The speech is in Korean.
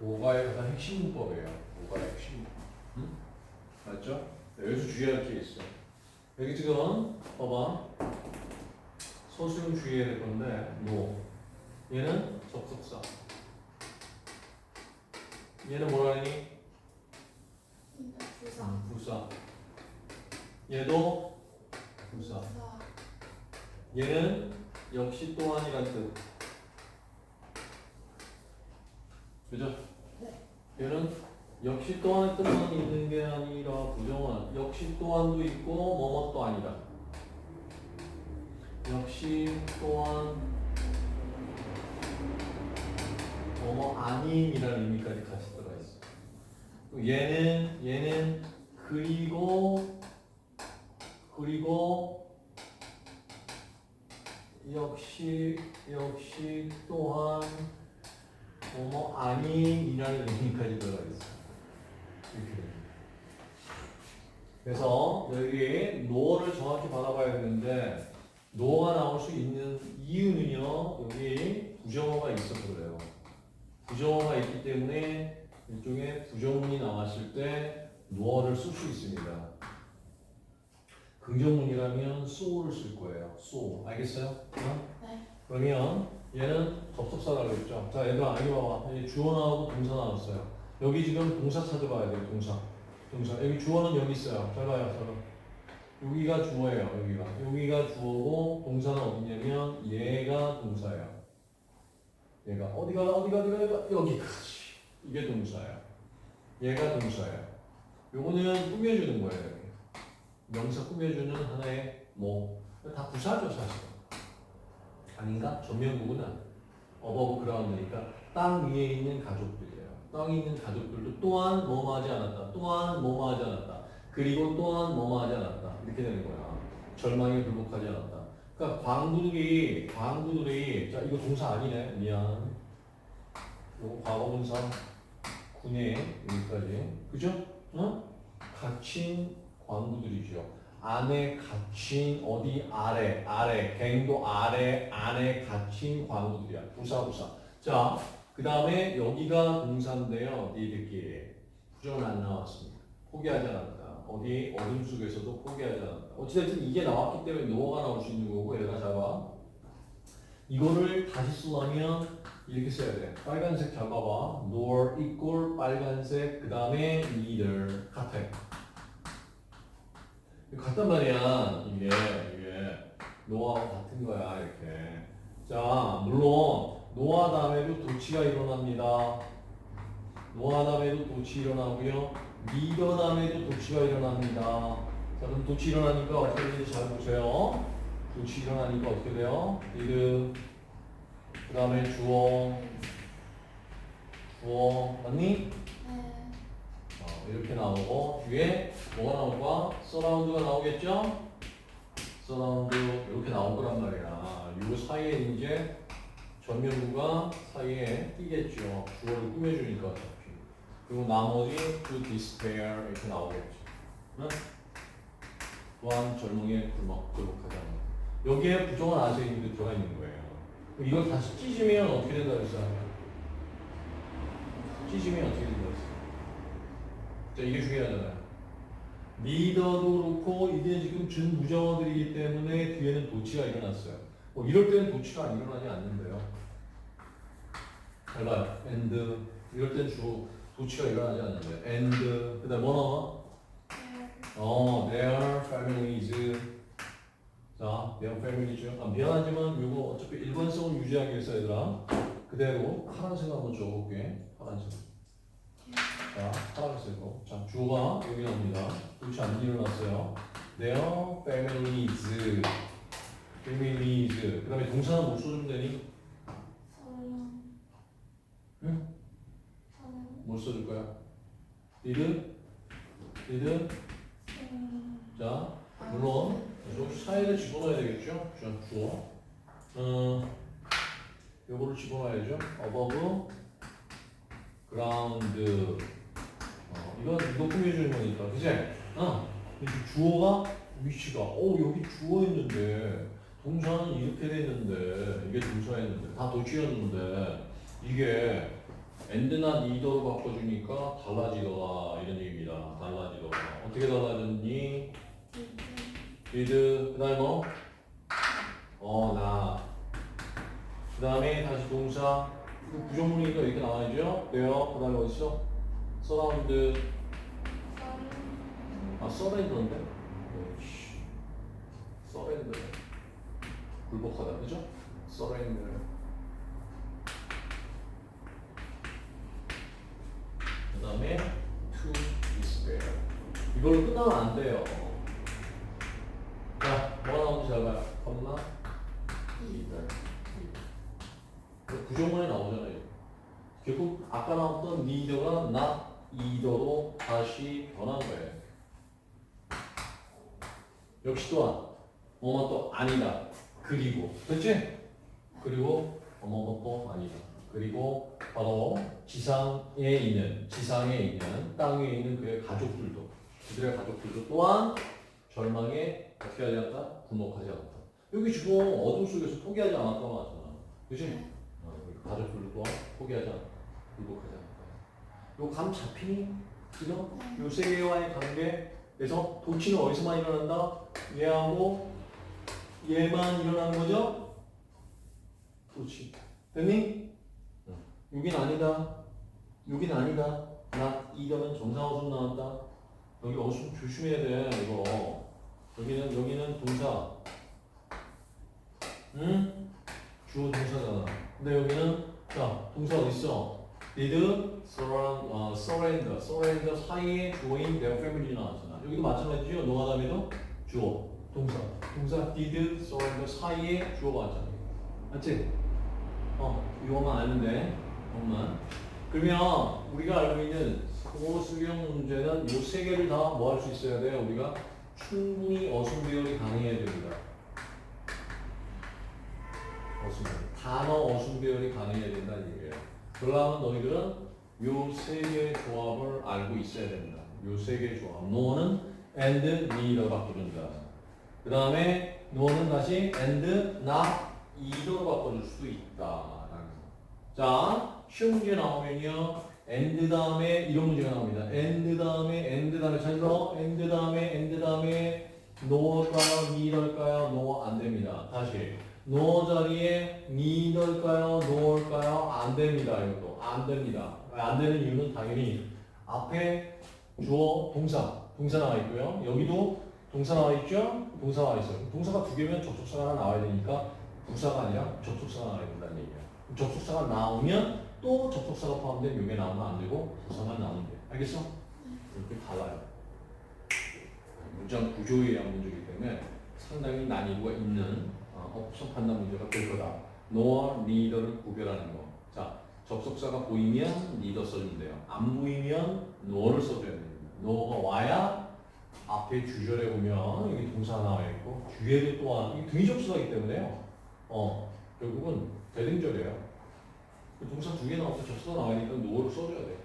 오가의 가장 핵심 문법이에요. 오가의 핵심 문법. 응? 맞죠? 네, 여기서 주의할 게 있어. 여기 지금 봐봐. 소수용 주의해야 될 건데 노. 얘는 접속사. 얘는 뭐라 하니? 부사. 음, 부사. 얘도. 부사. 얘는 역시 또한이란 뜻. 그죠? 네. 얘는 역시 또한 뜻만 있는 게 아니라 부정한 역시 또한도 있고 뭐뭐도 아니다. 역시 또한 뭐뭐 아님이라는 의미까지 같이 들어가 있어. 또 얘는 얘는 그리고 그리고 역시 역시 또한 뭐뭐 아님이라는 의미까지 들어가 있어. 이렇게 됩니다. 그래서 여기 노어를 정확히 바라봐야 되는데 노어가 나올 수 있는 이유는요. 여기 부정어가 있어서 그래요. 부정어가 있기 때문에 일종의 부정문이 나왔을 때 노어를 쓸 수 있습니다. 긍정문이라면 so를 쓸 거예요. so 알겠어요? 어? 네. 그러면 얘는 접속사라고 했죠. 자, 얘들아, 여기 봐봐. 여기 주어 나오고 동사 나왔어요. 여기 지금 동사 찾아봐야 돼요. 동사. 동사. 여기 주어는 여기 있어요. 잘 봐요. 잘 봐. 여기가 주어예요. 여기가. 여기가 주어고 동사는 어디냐면 얘가 동사예요. 얘가 어디가 어디가 어디가 여기까지. 이게 동사예요. 얘가 동사예요. 요거는 꾸며주는 거예요. 여기. 명사 꾸며주는 하나의 뭐 다 부사죠 사실. 아닌가? 전면부구나. 어버브 그라운드니까 땅 위에 있는 가족들이에요. 땅에 있는 가족들도 또한 뭐뭐 하지 않았다. 또한 뭐뭐 하지 않았다. 그리고 또한 뭐뭐 하지 않았다. 이렇게 되는 거야. 절망에 굴복하지 않았다. 그러니까 광부들이 광부들이 자 이거 동사 아니네. 미안. 요거 과거분사 군에 여기까지. 그죠? 어? 갇힌 광부들이죠. 안에 갇힌 어디 아래 아래 갱도 아래 안에 갇힌 광부들이야. 부사 부사. 자그 다음에 여기가 동사인데요. 니들끼리. 부정은 안 나왔습니다. 포기하지 않았다. 어디 어둠 속에서도 포기하지 않았다. 어찌됐든 이게 나왔기 때문에 노어가 나올 수 있는 거고 얘가 잡아. 이거를 다시 쓰려면 이렇게 써야 돼. 빨간색 잘 봐봐 nor equal 빨간색 그 다음에 neither 같아 같단 말이야 이게. 이게 노아하고 같은 거야 이렇게. 자 물론 노아 다음에도 도치가 일어납니다. 노아 다음에도 도치 일어나고요. 리더 다음에도 도치가 일어납니다. 자 그럼 도치 일어나니까 어떻게 되는지 잘 보세요. 도치 일어나니까 어떻게 돼요? 리드. 그 다음에 주어 주어 맞니? 이렇게 나오고 뒤에 뭐가 나올 거야? 서라운드가 나오겠죠? 서라운드 이렇게 나올 거란 말이야. 요 사이에 이제 전면부가 사이에 끼겠죠. 주어를 꾸며주니까 어차피. 그리고 나머지 to despair 이렇게 나오겠죠. 응? 또한 절망에 굴복, 굴복하지 않는 여기에 부정한 아세인도 들어가 있는 거예요. 이걸 다시 찢으면 어떻게 된다 그랬어요? 찢으면 어떻게 된다 그랬어요? 자, 이게 중요하잖아요. 리더도 그렇고 이게 지금 준부정어들이기 때문에 뒤에는 도치가 일어났어요. 뭐 이럴 때는 도치가 안 일어나지 않는데요. 잘 봐요. and 이럴 땐 주로 도치가 일어나지 않는데 and 그다음 뭐 나와? 어, their families. 자, their families. 아, 미안하지만 이거 어차피 일관성을 유지하기 위해서 얘들아 그대로 파란색 한번 줘볼게. 파란색. 주어가 여기 나옵니다. 도치 안 일어났어요. their families. families. 그 다음에 동사는 못 써주면 되니? 뭘 써줄 거야? did? did? 음. 자, 물론 좀 사이를 집어넣어야 되겠죠? 자, 주어. 어, 요거를 집어넣어야죠. above, ground. 어, 이건 이거 꾸며주는 거니까, 그지? 어, 주어가 위치가, 어 여기 주어 있는데 동사는 이렇게 돼 있는데 이게 동사였는데 다 도치였는데 이게 and나 neither로 바꿔주니까 달라지더라 이런 얘기입니다. 달라지더라. 어떻게 달라졌니? did 그다음에 뭐? 어, 나. 그다음에 다시 동사. 부정문이니까 이렇게 나와야죠. 네요. 그다음에 어디 있어? Surround. 아, surround인데? surround. 굴복하다, 그죠? surround. 그다음에 to despair. 이걸로 끝나면 안 돼요. 자, 뭐 나오는지 잘 봐요. 컴마 이별. 구조문에 나오잖아요. 결국 아까 나왔던 neither가 not either로 다시 변한 거예요. 역시 또한 뭐뭐 또 아니다. 그리고 그렇지? 그리고 뭐뭐 또 아니다. 그리고 바로 지상에 있는 지상에 있는 땅 위에 있는 그의 가족들도 그들의 가족들도 또한 절망에 어떻게 하지 않다? 굴복하지 않았다. 여기 지금 어둠 속에서 포기하지 않았다고 하잖아. 그지? 어, 우리 가족들도 또한 포기하지 않았다. 굴복하지 않았다. 요감 잡히니? 그죠? 요세 개와의 관계에서 도치는 어디서만 일어난다? 얘하고 얘만 일어나는 거죠? 도치. 됐니? 응. 여긴 아니다. 여긴 아니다. 나 이거는 정상 어순 나왔다. 여기 어순 조심해야 돼 이거. 여기는 여기는 동사. 응? 주어 동사잖아. 근데 여기는 자 동사 어디 있어? Surround, 어, surrender, surrender 사이에 주어인 their family 나왔잖아. 여기도 마찬가지죠. 노아담에도 주어 동사 동사 did surrender 사이에 주어가 왔잖아. 맞지? 어 이거만 돼. 이것만. 그러면 우리가 알고 있는 고수령 문제는 이 세 개를 다 뭐 할 수 있어야 돼요? 우리가 충분히 어순 배열이 가능해야 됩니다. 어순. 단어 어순 배열이 가능해야 된다는 얘기예요. 그러려면 너희들은 요 세 개의 조합을 알고 있어야 됩니다. 요 세 개의 조합. no는 and neither 바꿔준다. 그 다음에 no는 다시 and not either로 바꿔줄 수도 있다. 자, 쉬운 문제 나오면요. and 다음에 이런 문제가 나옵니다. and 다음에 and 다음에 잘 들어. and 다음에 and 다음에 no일까요? neither일까요? no 안 됩니다. 다시 no 자리에 neither일까요? no일까요? 안 됩니다. 이것도 안 됩니다. 왜안 되는 이유는 당연히 앞에 주어 동사 동사 나와 있고요. 여기도 동사 나와 있죠? 동사 나와 있어요. 동사가 두 개면 접속사가 하나 나와야 되니까 부사가 아니라 접속사가 나와야 된다는 얘기예요. 접속사가 나오면 또 접속사가 포함된 요게 나오면 안 되고 부사만 나오면 돼. 알겠어? 이렇게 달라요. 문장 구조에 의한 문제이기 때문에 상당히 난이도가 있는 어, 업성 판단 문제가 될 거다. 너와 리더를 구별하는 거. 자, 접속사가 보이면 리더 써주면 돼요. 안 보이면 너를 써줘야 됩니다. 너가 와야 앞에 주절에 보면 여기 동사 나와 있고 뒤에도 또한 이게 등위접수하기 때문에요. 어, 결국은 대등절이에요. 그 동사 두 개 나와서 접수가 나와니까 노를 써줘야 돼.